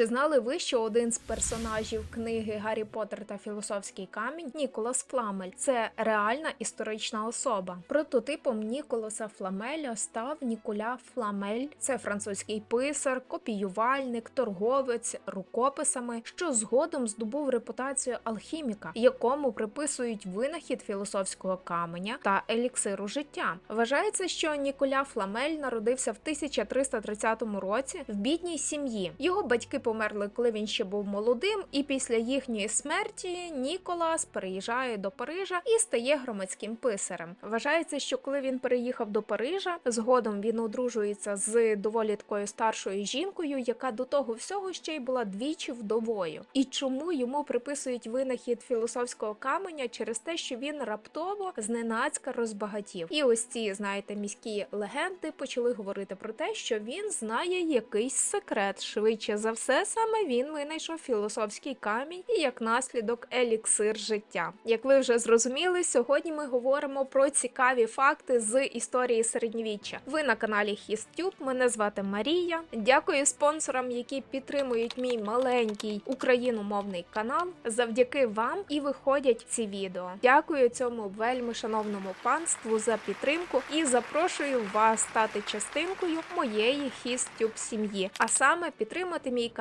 Чи знали ви, що один з персонажів книги Гаррі Поттер та Філософський камінь Ніколас Фламель це реальна історична особа? Прототипом Ніколаса Фламеля став Ніколя Фламель. Це французький писар, копіювальник, торговець рукописами, що згодом здобув репутацію алхіміка, якому приписують винахід філософського каменя та еліксиру життя. Вважається, що Ніколя Фламель народився в 1330 році в бідній сім'ї. Його батьки померли, коли він ще був молодим, і після їхньої смерті Ніколас переїжджає до Парижа і стає громадським писарем. Вважається, що коли він переїхав до Парижа, згодом він одружується з доволі такою старшою жінкою, яка до того всього ще й була двічі вдовою. І чому йому приписують винахід філософського каменя через те, що він раптово зненацька розбагатів. І ось ці, знаєте, міські легенди почали говорити про те, що він знає якийсь секрет. Швидше за все, саме він винайшов філософський камінь і як наслідок еліксир життя. Як ви вже зрозуміли, сьогодні ми говоримо про цікаві факти з історії середньовіччя. Ви на каналі Хістюб. Мене звати Марія. Дякую спонсорам, які підтримують мій маленький україномовний канал. Завдяки вам і виходять ці відео. Дякую цьому вельми шановному панству за підтримку і запрошую вас стати частинкою моєї Хістюб сім'ї, а саме підтримати мій канал.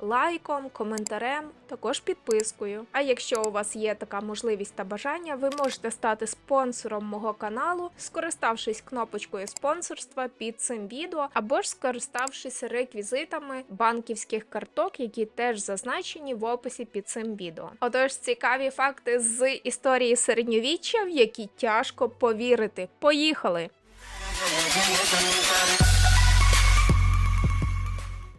Лайком, коментарем, також підпискою. А якщо у вас є така можливість та бажання, ви можете стати спонсором мого каналу, скориставшись кнопочкою спонсорства під цим відео, або ж скориставшись реквізитами банківських карток, які теж зазначені в описі під цим відео. Отож, цікаві факти з історії середньовіччя, в які тяжко повірити. Поїхали!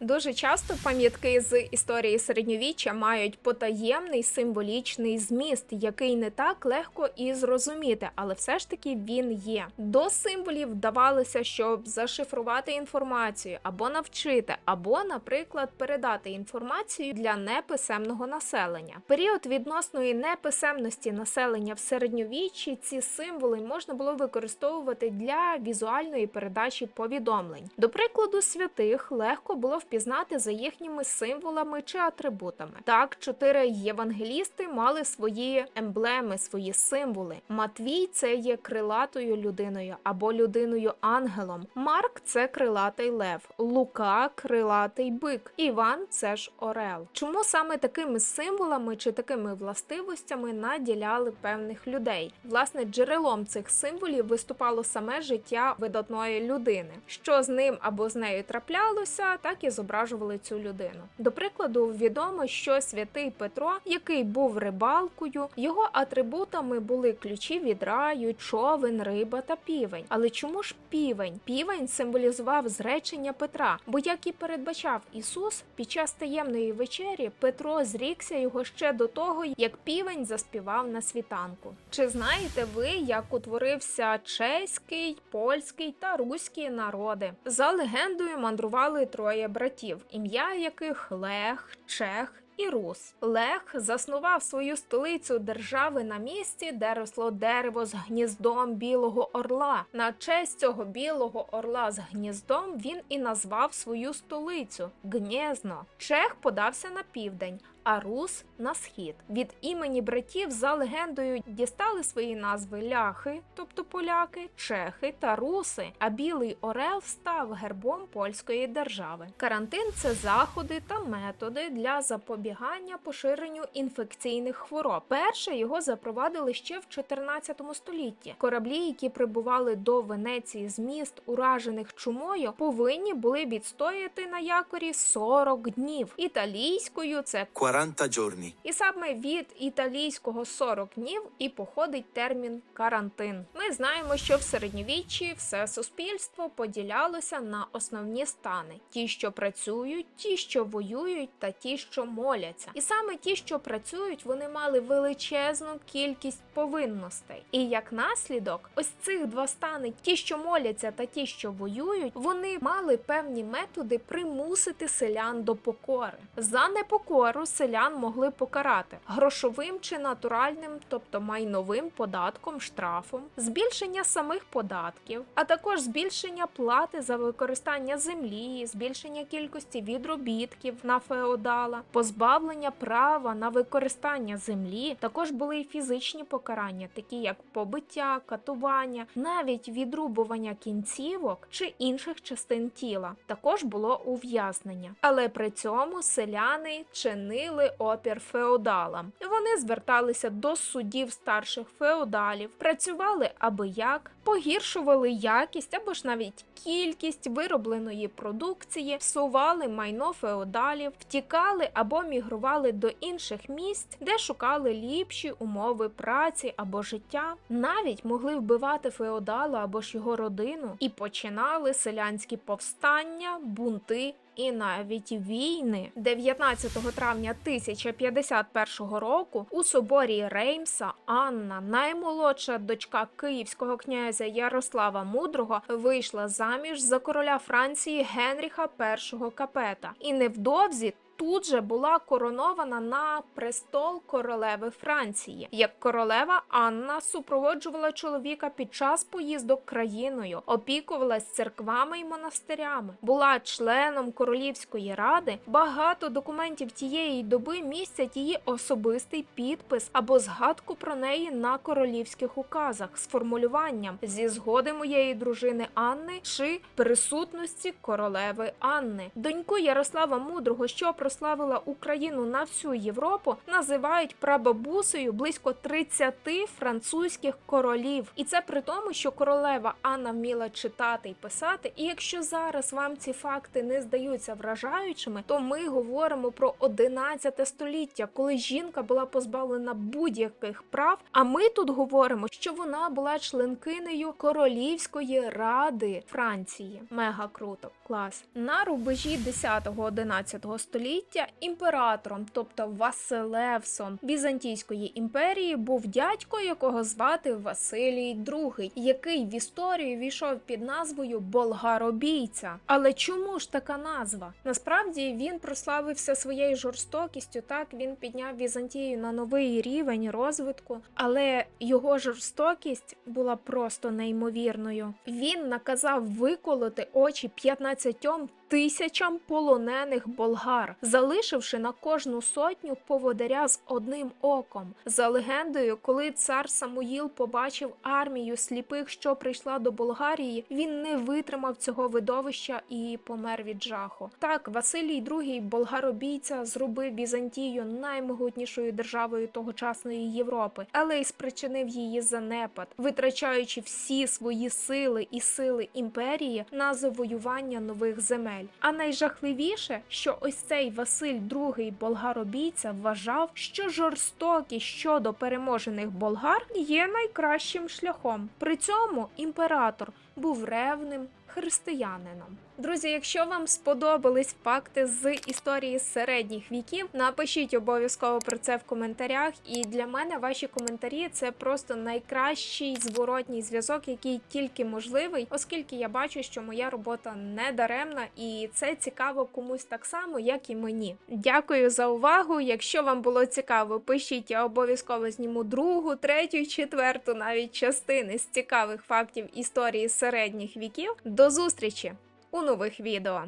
Дуже часто пам'ятки з історії середньовіччя мають потаємний символічний зміст, який не так легко і зрозуміти, але все ж таки він є. До символів вдавалося, щоб зашифрувати інформацію або навчити, або, наприклад, передати інформацію для неписемного населення. Період відносної неписемності населення в середньовіччі ці символи можна було використовувати для візуальної передачі повідомлень. До прикладу, святих легко було впізнати за їхніми символами чи атрибутами. Так, чотири євангелісти мали свої емблеми, свої символи. Матвій це є крилатою людиною або людиною ангелом. Марк це крилатий лев, Лука крилатий бик, Іван це ж орел. Чому саме такими символами чи такими властивостями наділяли певних людей? Власне, джерелом цих символів виступало саме життя видатної людини. Що з ним або з нею траплялося, так і зображували цю людину. До прикладу, відомо, що святий Петро, який був рибалкою, його атрибутами були ключі від раю, човен, риба та півень. Але чому ж півень? Півень символізував зречення Петра, бо як і передбачав Ісус, під час таємної вечері Петро зрікся його ще до того, як півень заспівав на світанку. Чи знаєте ви, як утворився чеський, польський та руський народи? За легендою мандрували троє братів, ім'я яких Лех, Чех. І Рус Лех заснував свою столицю держави на місці, де росло дерево з гніздом білого орла. На честь цього білого орла з гніздом він і назвав свою столицю Гнєзно. Чех подався на південь, а Рус на схід. Від імені братів за легендою дістали свої назви ляхи, тобто поляки, чехи та руси. А білий орел став гербом польської держави. Карантин це заходи та методи для запобігання поширенню інфекційних хвороб. Перше його запровадили ще в 14 столітті. Кораблі, які прибували до Венеції з міст, уражених чумою, повинні були відстояти на якорі 40 днів. Італійською це 40 giorni. і саме від італійського 40 днів і походить термін карантин. Ми знаємо, що в середньовіччі все суспільство поділялося на основні стани: ті, що працюють, ті, що воюють, та ті, що моляться. І саме ті, що працюють, вони мали величезну кількість повинностей. І як наслідок, ось цих два стани, ті, що моляться, та ті, що воюють, вони мали певні методи примусити селян до покори. За непокору селян селян могли покарати грошовим чи натуральним, тобто майновим податком, штрафом, збільшення самих податків, а також збільшення плати за використання землі, збільшення кількості відробітків на феодала, позбавлення права на використання землі. Також були і фізичні покарання, такі як побиття, катування, навіть відрубування кінцівок чи інших частин тіла. Також було ув'язнення. Але при цьому селяни чинили опір феодалам. Вони зверталися до судів старших феодалів, працювали аби як, погіршували якість або ж навіть кількість виробленої продукції, всували майно феодалів, втікали або мігрували до інших місць, де шукали ліпші умови праці або життя. Навіть могли вбивати феодала або ж його родину і починали селянські повстання, бунти. І навіть війни 19 травня 1051 року у соборі Реймса Анна, наймолодша дочка київського князя Ярослава Мудрого, вийшла заміж за короля Франції Генріха І Капета, і невдовзі. Тут же була коронована на престол королеви Франції. Як королева Анна супроводжувала чоловіка під час поїздок країною, опікувалась церквами й монастирями, була членом королівської ради. Багато документів тієї доби містять її особистий підпис або згадку про неї на королівських указах з формулюванням зі згоди моєї дружини Анни чи присутності королеви Анни, доньку Ярослава Мудрого, що прославила Україну на всю Європу, називають прабабусею близько 30 французьких королів. І це при тому, що королева Анна вміла читати і писати. І якщо зараз вам ці факти не здаються вражаючими, то ми говоримо про 11 століття, коли жінка була позбавлена будь-яких прав. А ми тут говоримо, що вона була членкинею королівської ради Франції. Мега круто, клас на рубежі 10-11 століття імператором, тобто Василевсом Візантійської імперії, був дядько, якого звати Василій II, який в історію війшов під назвою Болгаробійця. Але чому ж така назва? Насправді він прославився своєю жорстокістю. Так він підняв Візантію на новий рівень розвитку, але його жорстокість була просто неймовірною. Він наказав виколоти очі 15 тисячам полонених болгар, залишивши на кожну сотню поводаря з одним оком. За легендою, коли цар Самуїл побачив армію сліпих, що прийшла до Болгарії, він не витримав цього видовища і помер від жаху. Так, Василій II, болгаробійця, зробив Візантію наймогутнішою державою тогочасної Європи, але й спричинив її занепад, витрачаючи всі свої сили і сили імперії на завоювання нових земель. А найжахливіше, що ось цей Василь II болгаробійця вважав, що жорстокість щодо переможених болгар є найкращим шляхом. При цьому імператор був ревним християнином. Друзі, якщо вам сподобались факти з історії середніх віків, напишіть обов'язково про це в коментарях. І для мене ваші коментарі це просто найкращий зворотній зв'язок, який тільки можливий, оскільки я бачу, що моя робота не даремна, і це цікаво комусь так само, як і мені. Дякую за увагу. Якщо вам було цікаво, пишіть, я обов'язково зніму другу, третю, четверту навіть частини з цікавих фактів історії середніх віків. До зустрічі! у нових відео.